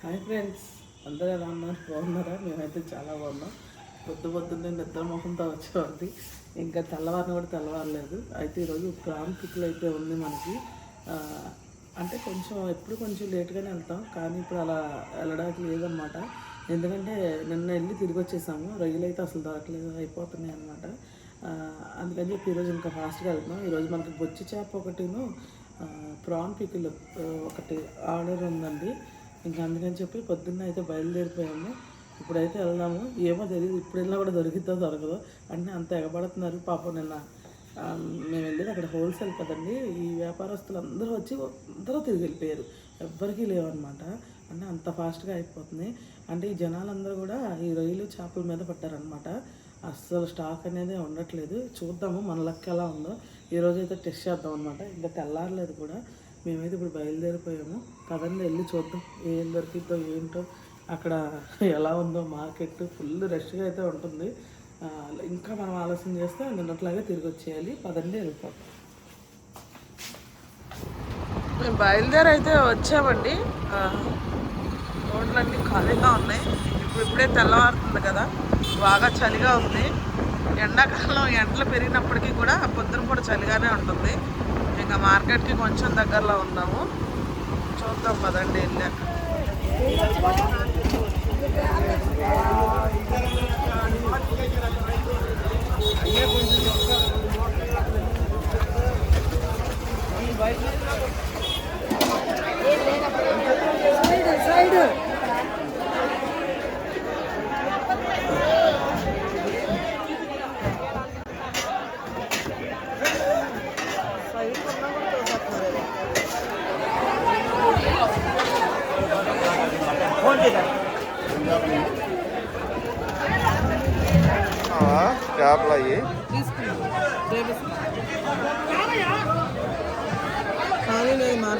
Hi friends అందరూ ఎలా ఉన్నారు? బాగున్నారా? మేమైతే చాలా బాగున్నాం. పొద్దు పొద్దున్నే నిద్ర మొహంతో వచ్చేవాడి ఇంకా తెల్లవారిని కూడా తెల్లవారలేదు. అయితే ఈరోజు ప్రాన్ పిక్లు అయితే ఉంది మనకి. అంటే కొంచెం ఎప్పుడు కొంచెం లేట్గానే వెళ్తాం. కానీ ఇప్పుడు అలా వెళ్ళడానికి లేదనమాట ఎందుకంటే నిన్న వెళ్ళి తిరిగి వచ్చేసాము. రొయ్యలు అయితే అసలు దొరకలేదు. అయిపోతున్నాయి అనమాట అందుకని చెప్పి ఈరోజు ఇంకా ఫాస్ట్గా వెళ్తున్నాం. ఈరోజు మనకి బొచ్చి చేప ఒకటిను ప్రాన్ పికిల్ ఒకటి ఆర్డర్ ఉందండి. ఇంకా అందుకని చెప్పి పొద్దున్న అయితే బయలుదేరిపోయాము. ఇప్పుడైతే వెళ్దాము. ఏమో తెలియదు ఇప్పుడు వెళ్ళినా కూడా దొరికిద్దో దొరకదో. అంటే అంత ఎగబడుతున్నారు. పాపం నిన్న మేము వెళ్ళేది అక్కడ హోల్సేల్ కదండి. ఈ వ్యాపారస్తులు అందరూ వచ్చి అందరూ తిరిగి వెళ్ళిపోయారు. ఎవ్వరికీ లేవన్నమాట. అంటే అంత ఫాస్ట్గా అయిపోతుంది. అంటే ఈ జనాలందరూ కూడా ఈ రొయ్యలు చేపల మీద పట్టారనమాట అస్సలు స్టాక్ అనేది ఉండట్లేదు. చూద్దాము మన లెక్క ఎలా ఉందో. ఈరోజు అయితే టెస్ట్ చేద్దాం అనమాట ఇంకా తెల్లారలేదు కూడా. మేమైతే ఇప్పుడు బయలుదేరిపోయాము. పదండి వెళ్ళి చూద్దాం ఏం దొరికిద్దో ఏంటో. అక్కడ ఎలా ఉందో మార్కెట్ ఫుల్ రష్గా అయితే ఉంటుంది. ఇంకా మనం ఆలస్యం చేస్తే నిన్నట్లాగే తిరిగి వచ్చేయాలి. పదండి వెళ్ళిపోతాం మేము బయలుదేరి అయితే వచ్చామండి రోడ్లన్నీ ఖాళీగా ఉన్నాయి. ఇప్పుడు ఇప్పుడే తెల్లవారుతుంది కదా. బాగా చలిగా ఉంది. ఎండాకాలం ఎండలు పెరిగినప్పటికీ కూడా పొద్దున కూడా చలిగానే ఉంటుంది. ఇంకా మార్కెట్కి కొంచెం దగ్గరలో ఉన్నాము. చూద్దాం పదండి వెళ్ళాక. చేపలు అయ్యి ఖాళీ లేదు మార్కెట్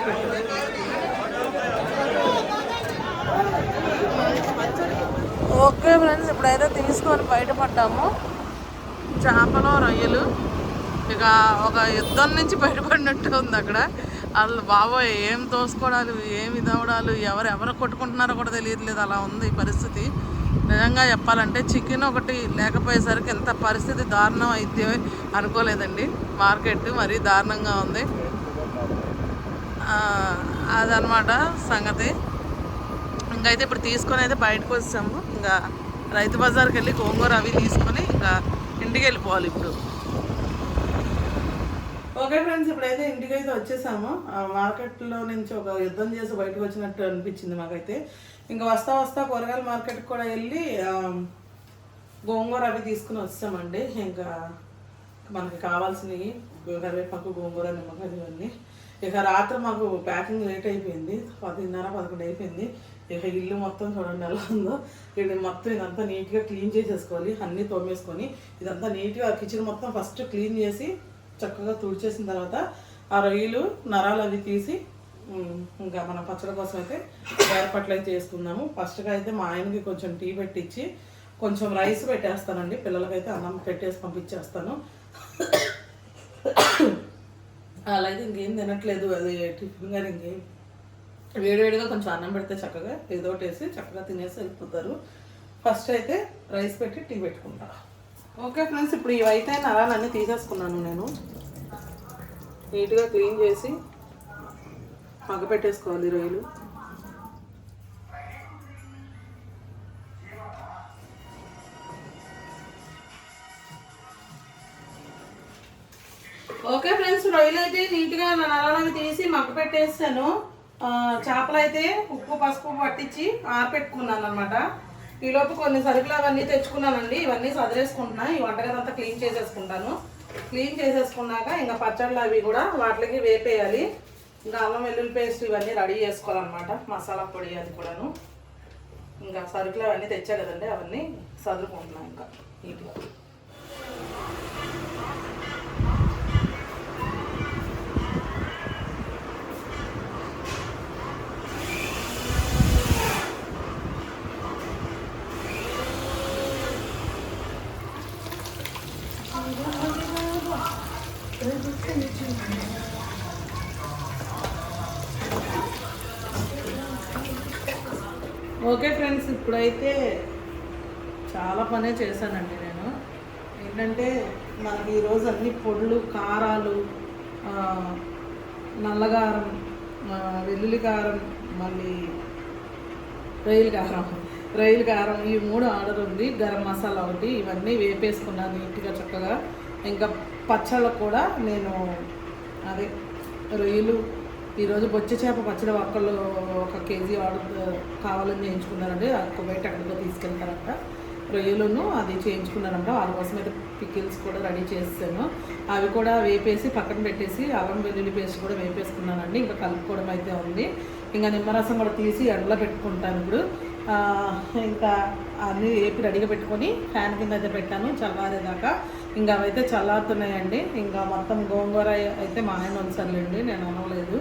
ఓకే ఫ్రెండ్స్ ఇప్పుడైతే తీసుకొని బయటపడ్డాము. చేపలు రొయ్యలు. ఇక ఒక యుద్ధం నుంచి బయటపడినట్టు ఉంది అక్కడ. అసలు బాబోయ్ ఏం తోసుకోవడాలు ఏం ఇదవడాలు ఎవరు ఎవరు కొట్టుకుంటున్నారో కూడా తెలియట్లేదు. అలా ఉంది ఈ పరిస్థితి. నిజంగా చెప్పాలంటే చికెన్ ఒకటి లేకపోయేసరికి ఎంత పరిస్థితి దారుణం అయితే అనుకోలేదండి. మార్కెట్ మరీ దారుణంగా ఉంది. అదనమాట సంగతి. ఇంకైతే ఇప్పుడు తీసుకొని అయితే బయటకు వచ్చాము. ఇంకా రైతు బజార్కి వెళ్ళి గోంగూర అవి తీసుకొని ఇంకా ఇంటికి వెళ్ళిపోవాలి ఇప్పుడు. ఓకే ఫ్రెండ్స్ ఇప్పుడైతే ఇంటికి అయితే వచ్చేసాము. ఆ మార్కెట్లో నుంచి ఒక యుద్ధం చేసి బయటకు వచ్చినట్టు అనిపించింది మాకైతే. ఇంకా వస్తా వస్తా కూరగాయల మార్కెట్కి కూడా వెళ్ళి గోంగూర అవి తీసుకుని వచ్చామండి. ఇంకా మనకి కావాల్సినవి కరివేపాకు గోంగూర నిమ్మకాయ ఇవన్నీ. ఇక రాత్రి మాకు ప్యాకింగ్ లేట్ అయిపోయింది. పదిన్నర పదకొండు అయిపోయింది. ఇక ఇల్లు మొత్తం చూడండి ఎలా ఉందో. ఇది మొత్తం ఇదంతా నీట్గా క్లీన్ చేసేసుకోవాలి. అన్నీ తోమేసుకొని ఇదంతా నీట్గా కిచెన్ మొత్తం ఫస్ట్ క్లీన్ చేసి చక్కగా తుడిచేసిన తర్వాత ఆ రొయ్యలు నరాలు అవి తీసి ఇంకా మన పచ్చడి కోసం అయితే ఏర్పాట్లు అయితే చేసుకుందాము ఫస్ట్గా అయితే మా ఆయనకి కొంచెం టీ పెట్టించి కొంచెం రైస్ పెట్టేస్తానండి. పిల్లలకైతే అన్నం పెట్టేసి పంపించేస్తాను. అలా అయితే ఇంకేం తినట్లేదు అది టిఫిన్ కానీ ఇంకేం. వేడివేడిగా కొంచెం అన్నం పెడితే చక్కగా ఏదో ఒకటి వేసి చక్కగా తినేసి వెళ్ళిపోతారు ఫస్ట్ అయితే రైస్ పెట్టి టీ పెట్టుకుంటా. ఓకే ఫ్రెండ్స్ ఇప్పుడు ఇవైతే నరాలన్నీ తీసేసుకున్నాను నేను. నీట్గా క్లీన్ చేసి మగ్గ పెట్టేసుకోవాలి రొయ్యలు. అయితే నా నరాలవి తీసి మగ్గ పెట్టేసాను చేపలు అయితే ఉప్పు పసుపు పట్టించి ఆరపెట్టుకున్నాను అనమాట ఈలోపు కొన్ని సరుకులు అవన్నీ తెచ్చుకున్నానండి. ఇవన్నీ సదిరేసుకుంటున్నా. ఈ వంటగది అంతా క్లీన్ చేసేసుకుంటాను. క్లీన్ చేసేసుకున్నాక ఇంకా పచ్చళ్ళు అవి కూడా వాటికి వేపేయాలి. ఇంకా అల్లం వెల్లుల్లి పేస్ట్ ఇవన్నీ రెడీ చేసుకోవాలన్నమాట. మసాలా పొడి అది కూడాను. ఇంకా సరుకులు అవన్నీ తెచ్చా కదండి అవన్నీ సదురుకుంటున్నాను ఇంకా నీట్గా. అయితే చాలా పనే చేశానండి నేను. ఏంటంటే మనకి ఈరోజు అన్ని పొడులు కారాలు నల్లగారం వెల్లుల్లి కారం మళ్ళీ రొయ్యల కారం రొయ్యల కారం ఈ మూడు ఆర్డర్ ఉంది. గరం మసాలా ఒకటి ఇవన్నీ వేపేసుకున్నాను నీట్గా చక్కగా. ఇంకా పచ్చళ్ళకు కూడా నేను అదే రొయ్యలు ఈరోజు బొచ్చ చేప పచ్చడి ఒక్కళ్ళు ఒక కేజీ ఆర్డర్ కావాలని చేయించుకున్నారండి. ఒక బయట అక్కడికో తీసుకెళ్తారంట. రొయ్యలను అది చేయించుకున్నారంట. వాళ్ళ కోసం అయితే పికిల్స్ కూడా రెడీ చేస్తాను అవి కూడా వేపేసి పక్కన పెట్టేసి అల్లం వెల్లుల్లి పేస్ట్ కూడా వేపేసుకున్నానండి. ఇంకా కలుపుకోవడం అయితే ఉంది. ఇంకా నిమ్మరసం కూడా తీసి ఎండలో పెట్టుకుంటాను ఇప్పుడు. ఇంకా అన్నీ వేపి రెడీగా పెట్టుకొని ఫ్యాన్ కింద అయితే పెట్టాను. చల్లారేదాకా ఇంకా అవైతే చల్లారుతున్నాయండి. ఇంకా మొత్తం గోంగూర అయితే మా ఆయన ఉంచాలండి నేను అనవలేదు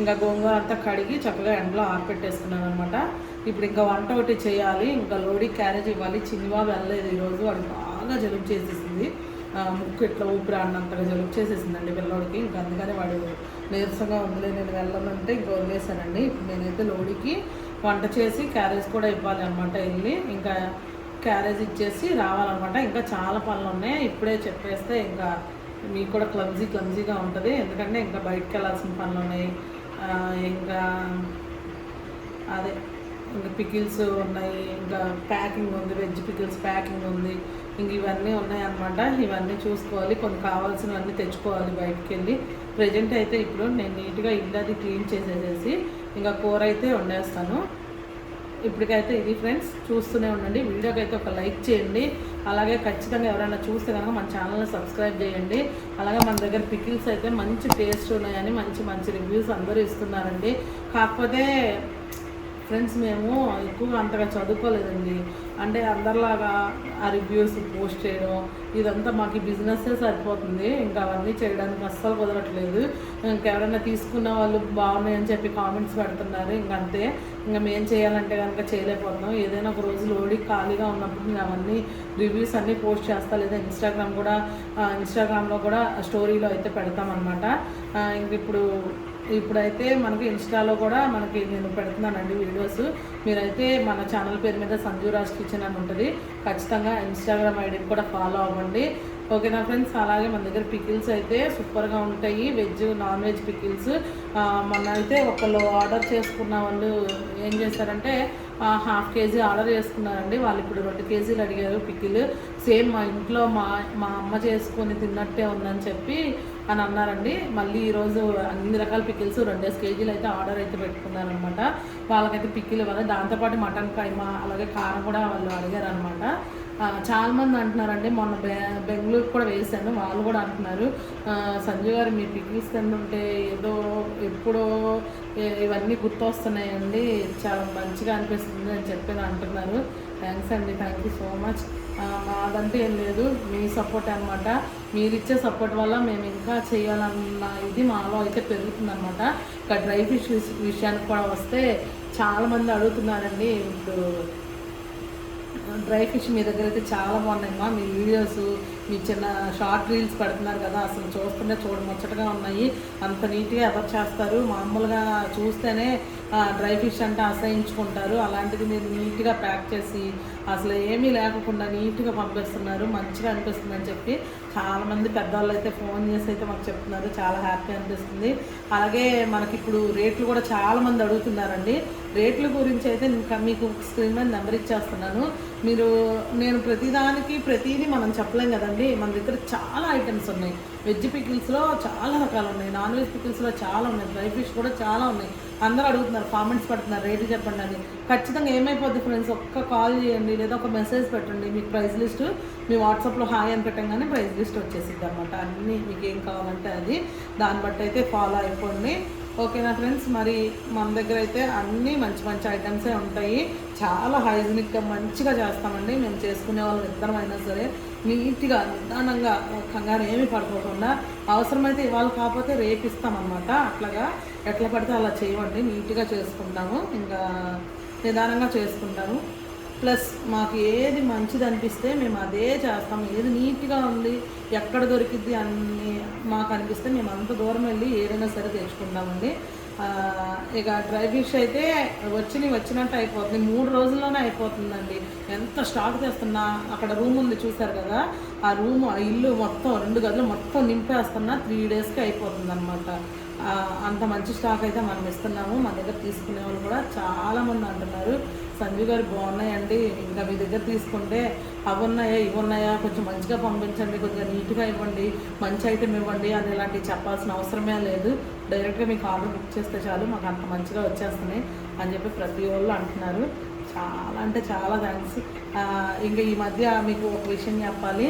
ఇంకా గోంగూర అంతా కడిగి చక్కగా ఎండలో ఆరపెట్టేసుకున్నాను అనమాట ఇప్పుడు ఇంకా వంట ఒకటి చేయాలి ఇంకా లోడీ క్యారేజ్ ఇవ్వాలి. చిన్నవా వెళ్ళలేదు ఈరోజు వాడు బాగా జలుబు చేసేసింది. ముక్కు ఇట్లా ఊపిరి అన్నంతగా జలుబు చేసేసిందండి పిల్లోడికి. ఇంకా అందుకని వాడు నీరసంగా ఉందిలే నేను వెళ్ళమంటే ఇంకా వదిలేశానండి. ఇప్పుడు నేనైతే లోడికి వంట చేసి క్యారేజ్ కూడా ఇవ్వాలి అనమాట వెళ్ళి. ఇంకా క్యారేజ్ ఇచ్చేసి రావాలన్నమాట. ఇంకా చాలా పనులు ఉన్నాయి. ఇప్పుడే చెప్పేస్తే ఇంకా మీకు కూడా క్లమ్జీ క్లమ్జీగా ఉంటుంది. ఎందుకంటే ఇంకా బయటకు వెళ్ళాల్సిన పనులు ఉన్నాయి. ఇంకా అదే ఇంకా పికిల్స్ ఉన్నాయి ఇంకా ప్యాకింగ్ ఉంది వెజ్ పికిల్స్ ప్యాకింగ్ ఉంది ఇంక ఇవన్నీ ఉన్నాయి అన్నమాట ఇవన్నీ చూసుకోవాలి కొన్ని కావాల్సినవన్నీ తెచ్చుకోవాలి బయటికి వెళ్ళి ప్రజెంట్ అయితే ఇప్పుడు నేను నీట్గా ఇల్లు అది క్లీన్ చేసేసేసి ఇంకా కూర అయితే వండేస్తాను. ఇప్పటికైతే ఇది ఫ్రెండ్స్ చూస్తూనే ఉండండి. వీడియోకి అయితే ఒక లైక్ చేయండి. అలాగే ఖచ్చితంగా ఎవరైనా చూస్తే కనుక మన ఛానల్ని సబ్స్క్రైబ్ చేయండి. అలాగే మన దగ్గర పికిల్స్ అయితే మంచి టేస్ట్ ఉన్నాయని మంచి మంచి రివ్యూస్ అందరూ ఇస్తున్నారండి. కాకపోతే ఫ్రెండ్స్ మేము ఎక్కువగా అంతగా చదువుకోలేదండి. అంటే అందరిలాగా ఆ రివ్యూస్ పోస్ట్ చేయడం ఇదంతా మాకు బిజినెస్సే సరిపోతుంది. ఇంకా అవన్నీ చేయడానికి అస్సలు కుదరట్లేదు. ఇంకెవరైనా తీసుకున్న వాళ్ళు బాగున్నాయని చెప్పి కామెంట్స్ పెడుతున్నారు. ఇంక అంతే. ఇంకా మేము చేయాలంటే కనుక చేయలేకపోతున్నాం. ఏదైనా ఒక రోజు లోడి ఖాళీగా ఉన్నప్పుడు నేను అవన్నీ రివ్యూస్ అన్నీ పోస్ట్ చేస్తా లేదా ఇన్స్టాగ్రామ్ కూడా ఇన్స్టాగ్రామ్లో కూడా స్టోరీలో అయితే పెడతామన్నమాట. ఇంక ఇప్పుడు ఇప్పుడైతే మనకి ఇన్స్టాలో కూడా మనకి నేను పెడుతున్నానండి వీడియోస్. మీరైతే మన ఛానల్ పేరు మీద సంజు రాజ్ కిచెన్ అని ఉంటుంది. ఖచ్చితంగా ఇన్స్టాగ్రామ్ ఐడిని కూడా ఫాలో అవ్వండి. ఓకేనా ఫ్రెండ్స్? అలాగే మన దగ్గర పికిల్స్ అయితే సూపర్గా ఉంటాయి. Veg non veg pickles. మొన్న అయితే ఒకళ్ళు ఆర్డర్ చేసుకున్న వాళ్ళు ఏం చేశారంటే హాఫ్ కేజీ ఆర్డర్ చేసుకున్నారండి. వాళ్ళు ఇప్పుడు రెండు కేజీలు అడిగారు పికిల్. సేమ్ మా ఇంట్లో మా మా అమ్మ చేసుకొని తిన్నట్టే ఉందని చెప్పి అని అన్నారండి. మళ్ళీ ఈరోజు అన్ని రకాల పికిల్స్ రెండేసి కేజీలు అయితే ఆర్డర్ అయితే పెట్టుకున్నారనమాట వాళ్ళకైతే పికిల్ ఇవ్వాలి. దాంతోపాటు మటన్ కైమా అలాగే కారం కూడా వాళ్ళు అడిగారు అనమాట చాలా మంది అంటున్నారండి. మొన్న బె బెంగళూరు కూడా వేశాను వాళ్ళు కూడా అంటున్నారు. సంజయ్ గారు మీ పికిల్స్ తింటుంటే ఏదో ఎప్పుడో ఇవన్నీ గుర్తొస్తున్నాయండి. చాలా మంచిగా అనిపిస్తుంది అని చెప్పి అంటున్నారు. థ్యాంక్స్ అండి. Thank you so much. మాదంటే ఏం లేదు. మీ సపోర్ట్ అనమాట మీరు ఇచ్చే సపోర్ట్ వల్ల మేము ఇంకా చేయాలన్న ఇది మాలో అయితే పెరుగుతుందన్నమాట. ఇంకా డ్రై ఫిష్ విషయానికి కూడా వస్తే చాలామంది అడుగుతున్నారండి. ఇప్పుడు డ్రై ఫిష్ మీ దగ్గర అయితే చాలా బాగున్నాయమ్మా. మీ వీడియోస్ మీ చిన్న షార్ట్ రీల్స్ పెడుతున్నారు కదా అసలు చూస్తుంటే చూడముచ్చటగా ఉన్నాయి. అంత నీట్గా ఎవరు చేస్తారు? మామూలుగా చూస్తేనే డ్రై ఫిష్ అంటే అసహించుకుంటారు. అలాంటిది మీరు నీట్గా ప్యాక్ చేసి అసలు ఏమీ లేకుండా నీట్గా పంపిస్తున్నారు. మంచిగా అనిపిస్తుంది అని చెప్పి చాలామంది పెద్దవాళ్ళు అయితే ఫోన్ చేసి అయితే మాకు చెప్తున్నారు. చాలా హ్యాపీ అనిపిస్తుంది. అలాగే మనకి ఇప్పుడు రేట్లు కూడా చాలామంది అడుగుతున్నారండి. రేట్ల గురించి అయితే ఇంకా మీకు స్క్రీన్ మీద నెంబర్ ఇచ్చేస్తున్నాను. మీరు నేను ప్రతిదానికి ప్రతిదీ మనం చెప్పలేం కదండి. మన దగ్గర చాలా ఐటమ్స్ ఉన్నాయి. వెజ్ పికిల్స్లో చాలా రకాలు ఉన్నాయి. నాన్ వెజ్ పికిల్స్లో చాలా ఉన్నాయి. డ్రై ఫిష్ కూడా చాలా ఉన్నాయి. అందరూ అడుగుతున్నారు కామెంట్స్ పెడుతున్నారు రేటు చెప్పండి అని. ఖచ్చితంగా ఏమైపోద్ది ఫ్రెండ్స్ ఒక్క కాల్ చేయండి లేదా ఒక మెసేజ్ పెట్టండి. మీకు ప్రైస్ లిస్ట్ మీ వాట్సాప్లో హాయ్ అని పెట్టంగానే ప్రైస్ లిస్ట్ వచ్చేసిద్ది అనమాట అన్నీ మీకు ఏం కావాలంటే అది. దాన్ని బట్టి అయితే ఫాలో అయిపోండి. ఓకేనా ఫ్రెండ్స్ మరి మన దగ్గర అయితే అన్నీ మంచి మంచి ఐటమ్సే ఉంటాయి. చాలా హైజీనిక్గా మంచిగా చేస్తామండి. మేము చేసుకునే వాళ్ళం ఇద్దరం అయినా సరే. నీట్గా నిదానంగా కంగారు ఏమీ పడిపోకుండా అవసరమైతే ఇవాళ కాకపోతే రేపు ఇస్తామన్నమాట. అట్లాగా ఎట్లా పడితే అలా చేయమండి నీట్గా చేసుకుంటాము. ఇంకా నిదానంగా చేసుకుంటాము. ప్లస్ మాకు ఏది మంచిది అనిపిస్తే మేము అదే చేస్తాం ఏది నీట్గా ఉంది ఎక్కడ దొరికిద్ది అన్ని మాకు అనిపిస్తే మేము అంత దూరం వెళ్ళి ఏదైనా సరే తెచ్చుకుంటామండి. ఇక డ్రై ఫిష్ అయితే వచ్చి వచ్చినట్టు అయిపోతుంది. మూడు రోజుల్లోనే అయిపోతుందండి. ఎంత స్టాక్ చేస్తున్నా అక్కడ రూమ్ ఉంది చూసారు కదా ఆ రూమ్ ఆ ఇల్లు మొత్తం రెండు గదులు మొత్తం నింపేస్తున్నా త్రీ డేస్కి అయిపోతుంది అనమాట అంత మంచి స్టాక్ అయితే మనం ఇస్తున్నాము. మన దగ్గర తీసుకునే వాళ్ళు కూడా చాలామంది అంటున్నారు. సంజీవ్ గారు బాగున్నాయండి. ఇంకా మీ దగ్గర తీసుకుంటే అవి ఉన్నాయా ఇవి ఉన్నాయా కొంచెం మంచిగా పంపించండి కొంచెం నీట్గా ఇవ్వండి మంచి ఐటెం ఇవ్వండి అని ఇలాంటివి చెప్పాల్సిన అవసరమే లేదు. డైరెక్ట్గా మీకు ఆర్డర్ బుక్ చేస్తే చాలు. మాకు అంత మంచిగా వచ్చేస్తున్నాయి అని చెప్పి ప్రతి వాళ్ళు అంటున్నారు. చాలా అంటే చాలా థ్యాంక్స్ ఇంకా ఈ మధ్య మీకు ఒక విషయం చెప్పాలి.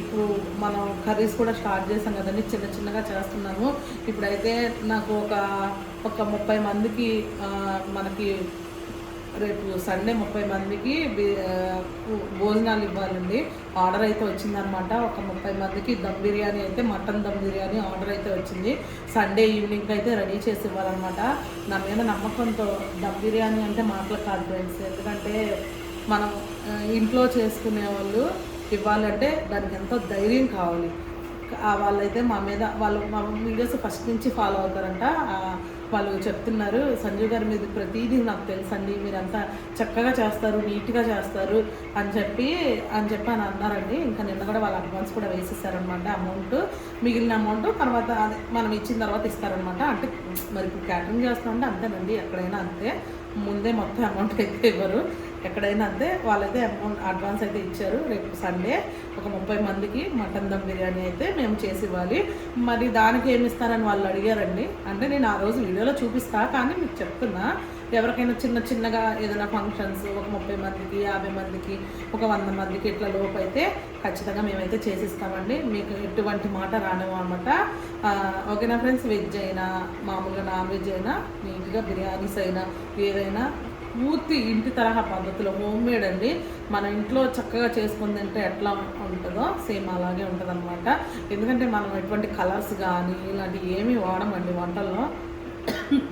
ఇప్పుడు మనం కర్రీస్ కూడా స్టార్ట్ చేసాం కదండి చిన్న చిన్నగా చేస్తున్నాము. ఇప్పుడైతే నాకు ఒక ఒక ముప్పై మందికి మనకి రేపు సండే ముప్పై మందికి భోజనాలు ఇవ్వాలండి. ఆర్డర్ అయితే వచ్చిందనమాట. ఒక ముప్పై మందికి దమ్ బిర్యానీ అయితే మటన్ దమ్ బిర్యానీ ఆర్డర్ అయితే వచ్చింది. సండే ఈవినింగ్ అయితే రెడీ చేసి ఇవ్వాలన్నమాట. నా మీద నమ్మకంతో దమ్ బిర్యానీ అంటే మాటలు కాదు ఫ్రెండ్స్. ఎందుకంటే మనం ఇంట్లో చేసుకునే వాళ్ళు ఇవ్వాలంటే దానికి ఎంతో ధైర్యం కావాలి. వాళ్ళైతే మా మీద వాళ్ళు మా వీడియోస్ ఫస్ట్ నుంచి ఫాలో అవుతారంట. వాళ్ళు చెప్తున్నారు సంజయ్ గారు మీద ప్రతిదీ నాకు తెలుసండి మీరంతా చక్కగా చేస్తారు నీట్గా చేస్తారు అని చెప్పి అని చెప్పి అని అన్నారండి. ఇంకా నిన్న కూడా వాళ్ళు అడ్వాన్స్ కూడా వేసేసారనమాట అమౌంట్. మిగిలిన అమౌంట్ తర్వాత అదే మనం ఇచ్చిన తర్వాత ఇస్తారనమాట. అంటే మరి ఇప్పుడు క్యాటరింగ్ చేస్తామంటే అంతేనండి ఎక్కడైనా అంతే. ముందే మొత్తం అమౌంట్ అయితే ఇవ్వరు. ఎక్కడైనా అంతే వాళ్ళైతే అమౌంట్ అడ్వాన్స్ అయితే ఇచ్చారు. రేపు సండే ఒక ముప్పై మందికి మటన్ దమ్ బిర్యానీ అయితే మేము చేసి ఇవ్వాలి. మరి దానికి ఏమి ఇస్తారని వాళ్ళు అడిగారండి. అంటే నేను ఆ రోజు వీడియోలో చూపిస్తా కానీ మీకు చెప్తున్నా. ఎవరికైనా చిన్న చిన్నగా ఏదైనా ఫంక్షన్స్ ఒక ముప్పై మందికి యాభై మందికి ఒక వంద మందికి ఇట్లా లోపు అయితే ఖచ్చితంగా మేమైతే చేసిస్తామండి. మీకు ఎటువంటి మాట రానివ్వం అనమాట. ఓకేనా ఫ్రెండ్స్? వెజ్ అయినా మామూలుగా నాన్ వెజ్ అయినా నీట్గా బిర్యానీస్ అయినా ఏదైనా పూర్తి ఇంటి తరహా పద్ధతిలో హోమ్ మేడ్ అండి. మన ఇంట్లో చక్కగా చేసుకుని తింటే ఎట్లా ఉంటుందో సేమ్ అలాగే ఉంటుంది అనమాట ఎందుకంటే మనం ఎటువంటి కలర్స్ కానీ ఇలాంటివి ఏమీ వాడమండి వంటల్లో.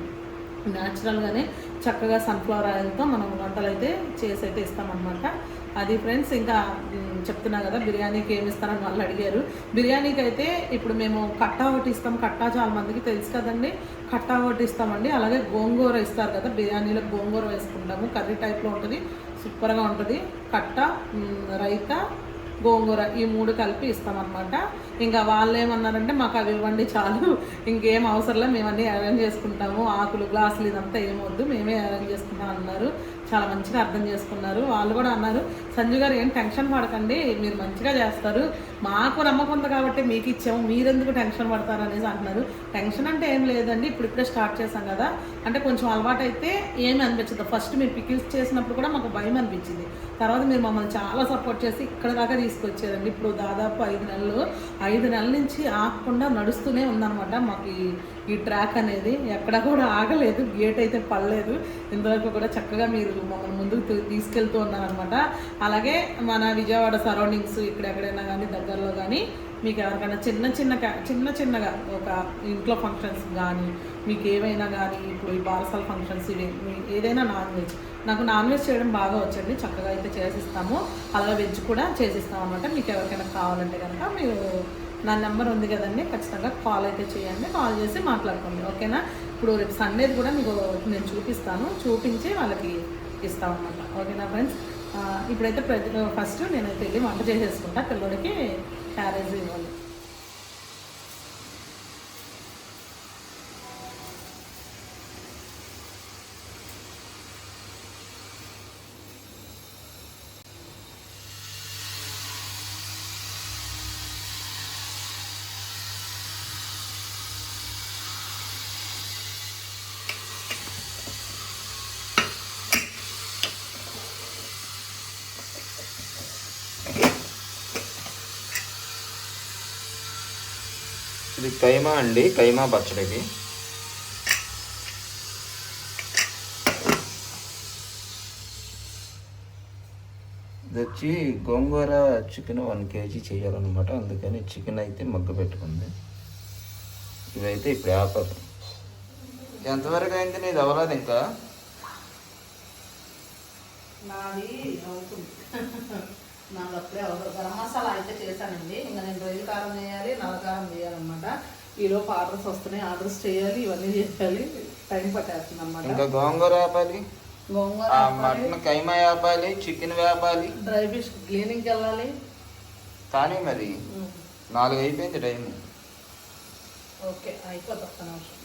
న్యాచురల్గానే చక్కగా సన్ఫ్లవర్ ఆయిల్తో మనం వంటలు అయితే చేసి అయితే ఇస్తామన్నమాట. అది ఫ్రెండ్స్ ఇంకా చెప్తున్నా కదా బిర్యానీకి ఏమి ఇస్తారని వాళ్ళు అడిగారు. బిర్యానీకి అయితే ఇప్పుడు మేము కట్టా ఒకటి ఇస్తాం కట్టా చాలా మందికి తెలుసు కదండి. కట్టా ఒకటి ఇస్తామండి అలాగే గోంగూర ఇస్తారు కదా బిర్యానీలో గోంగూర వేసుకుంటాము కర్రీ టైప్లో ఉంటుంది సూపర్గా ఉంటుంది. కట్ట మ్, రైతా గోంగూర ఈ మూడు కలిపి ఇస్తామన్నమాట. ఇంకా వాళ్ళు ఏమన్నారంటే మాకు అవి ఇవ్వండి చాలు ఇంకేం అవసరంలే మేము అన్నీ అరేంజ్ చేసుకుంటాము ఆకులు గ్లాసులు ఇదంతా ఏమొద్దు మేమే అరేంజ్ చేసుకుంటాం అన్నారు. చాలా మంచిగా అర్థం చేసుకున్నారు. వాళ్ళు కూడా అన్నారు సంజు గారు ఏం టెన్షన్ పడకండి మీరు మంచిగా చేస్తారు. మాకు నమ్మకం ఉంది కాబట్టి మీకు ఇచ్చాము మీరెందుకు టెన్షన్ పడతారు? అనేసి అంటున్నారు. టెన్షన్ అంటే ఏం లేదండి ఇప్పుడు ఇప్పుడే స్టార్ట్ చేశాం కదా. అంటే కొంచెం అలవాటు అయితే ఏమి అనిపించదు. ఫస్ట్ మీరు పికిల్స్ చేసినప్పుడు కూడా మాకు భయం అనిపించింది. తర్వాత మీరు మమ్మల్ని చాలా సపోర్ట్ చేసి ఇక్కడ దాకా తీసుకొచ్చారండి. ఇప్పుడు దాదాపు ఐదు నెలలు ఐదు నెలల నుంచి ఆగకుండా నడుస్తూనే ఉందన్నమాట మాకు ఈ ట్రాక్ అనేది. ఎక్కడ కూడా ఆగలేదు గేట్ అయితే పడలేదు. ఇంతవరకు కూడా చక్కగా మీరు మమ్మల్ని ముందుకు తీసుకెళ్తూ ఉన్నారనమాట అలాగే మన విజయవాడ సరౌండింగ్స్ ఇక్కడ ఎక్కడైనా కానీ దగ్గరలో కానీ మీకు ఎవరికైనా చిన్న చిన్న చిన్న చిన్నగా ఒక ఇంట్లో ఫంక్షన్స్ కానీ మీకు ఏవైనా కానీ ఇప్పుడు ఈ బారసాల ఫంక్షన్స్ ఇవి మీ- ఏదైనా నాన్ వెజ్ నాకు నాన్ వెజ్ చేయడం బాగా వచ్చండి. చక్కగా అయితే చేసిస్తాము. అలాగే వెజ్ కూడా చేసిస్తాం అనమాట మీకు ఎవరికైనా కావాలంటే కనుక మీరు నా నెంబర్ ఉంది కదండి. ఖచ్చితంగా కాల్ అయితే చేయండి. కాల్ చేసి మాట్లాడుకోండి. ఓకేనా? ఇప్పుడు రేపు సండేది కూడా మీకు నేను చూపిస్తాను. చూపించి వాళ్ళకి ఇస్తాం అనమాట ఓకేనా ఫ్రెండ్స్ ఇప్పుడైతే ప్రతి ఫస్ట్ నేనైతే వెళ్ళి వంట చేసేసుకుంటా. పిల్లడికి క్యారేజ్ ఇవ్వాలి. ఇది కైమా అండి కైమా పచ్చడికి ఇది. వచ్చి గోంగూర చికెన్ వన్ కేజీ చేయాలన్నమాట అందుకని చికెన్ అయితే మగ్గ పెట్టుకుంది. ఇవైతే ఇప్పుడు ఆఫర్. ఎంతవరకు అయింది నీది అవ్వలేదు ఇంకా? నాది నాది అప్పుడే గరం మసాలా అయితే చేశానండి. ఇంకా నేను రొయ్యల కారం చేయాలి నల్ల కారం చేయాలన్నమాట ఈలోపు ఆర్డర్స్ వస్తున్నాయి. ఆర్డర్స్ చేయాలి ఇవన్నీ చేయాలి. టైం పట్టేస్తుంది అనమాట ఇంకా గోంగూర వేపాలి గోంగూర మటన్ కైమా వేపాలి చికెన్ వేపాలి. డ్రై ఫిష్ క్లీనింగ్కి వెళ్ళాలి. కానీ మరి. నాలుగు అయిపోయింది టైం ఓకే అయిపోతుంది ఒక్క నిమిషం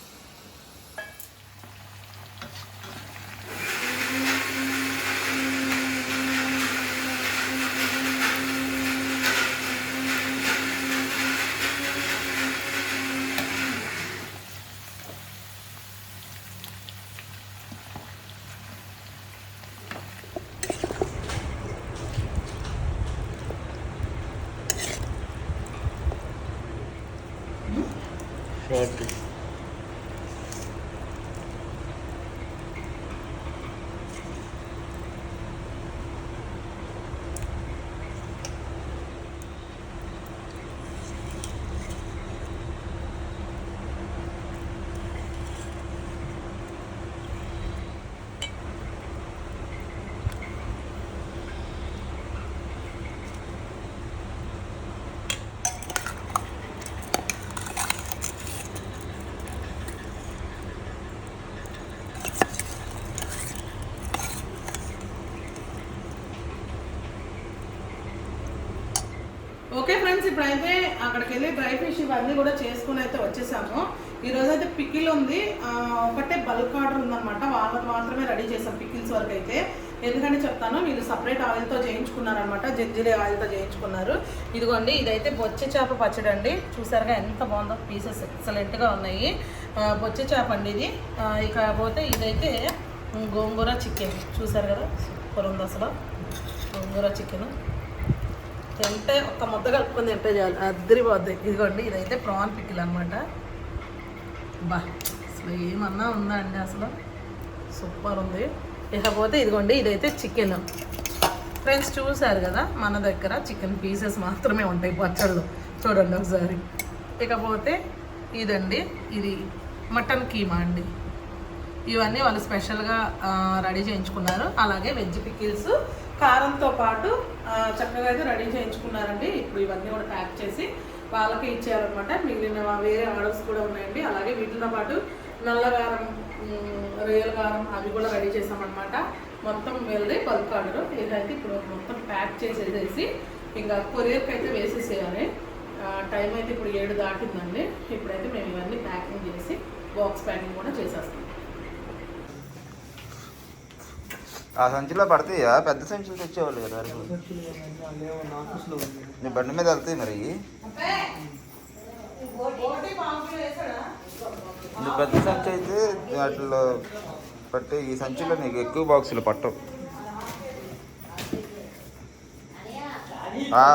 ఓకే ఫ్రెండ్స్ ఇప్పుడైతే అక్కడికి వెళ్ళి డ్రై ఫిష్ ఇవన్నీ కూడా చేసుకుని అయితే వచ్చేసాము. ఈరోజు అయితే పికిల్ ఉంది. ఒకటే బల్క్ ఆర్డర్ ఉందన్నమాట. వాళ్ళకి మాత్రమే రెడీ చేసాం పికిల్స్ వరకు అయితే. ఎందుకంటే చెప్తాను వీళ్ళు సపరేట్ ఆయిల్తో చేయించుకున్నారనమాట జడ్జిలే ఆయిల్తో చేయించుకున్నారు. ఇదిగోండి ఇదైతే బొచ్చె చేప పచ్చడి అండి. చూసారుగా ఎంత బాగుందో. పీసెస్ ఎక్సలెంట్గా ఉన్నాయి. ఆ, బొచ్చె చేప అండి ఇది. ఇకపోతే ఇదైతే గోంగూర చికెన్. చూసారు కదా? సూపర్ ఉంది అసలు. గోంగూర చికెన్. తింటే ఒక ముద్ద కలుపుకొని తింటే చాలు. అద్దరిపోద్ది ఇదిగోండి ఇదైతే ప్రాన్ పికిల్ అనమాట బా అసలు ఏమన్నా ఉందా అండి అసలు. సూపర్ ఉంది. ఇకపోతే ఇదిగోండి ఇదైతే చికెన్ ఫ్రెండ్స్ చూశారు కదా మన దగ్గర చికెన్ పీసెస్ మాత్రమే ఉంటాయి పచ్చళ్ళు. చూడండి ఒకసారి. ఇకపోతే ఇదండి ఇది మటన్ కీమా అండి. ఇవన్నీ వాళ్ళు స్పెషల్గా రెడీ చేయించుకున్నారు. అలాగే వెజ్ పికిల్స్ కారంతో పాటు చక్కగా అయితే రెడీ చేయించుకున్నారండి. ఇప్పుడు ఇవన్నీ కూడా ప్యాక్ చేసి వాళ్ళకి ఇచ్చారనమాట మిగిలిన వేరే ఆర్డర్స్ కూడా ఉన్నాయండి. అలాగే వీటితో పాటు నల్లగారం రొయ్యల కారం అవి కూడా రెడీ చేసామన్నమాట. మొత్తం వెళ్ళి బల్క్ ఆర్డర్. ఏదైతే ఇప్పుడు మొత్తం ప్యాక్ చేసేసేసి ఇంకా కొరియర్కి అయితే వేసేసేయాలి. టైం అయితే ఇప్పుడు ఏడు దాటిందండి. ఇప్పుడైతే మేము ఇవన్నీ ప్యాకింగ్ చేసి బాక్స్ ప్యాకింగ్ కూడా చేసేస్తాం. ఆ సంచిలో పడతాయా? పెద్ద సంచులు తెచ్చేవాళ్ళు కదా నీ బండి మీద వెళ్తాయి మరి. నువ్వు పెద్ద సంచి అయితే వాటిలో పట్టే ఈ సంచిలో నీకు ఎక్కువ బాక్సులు పట్టవు. ఆ.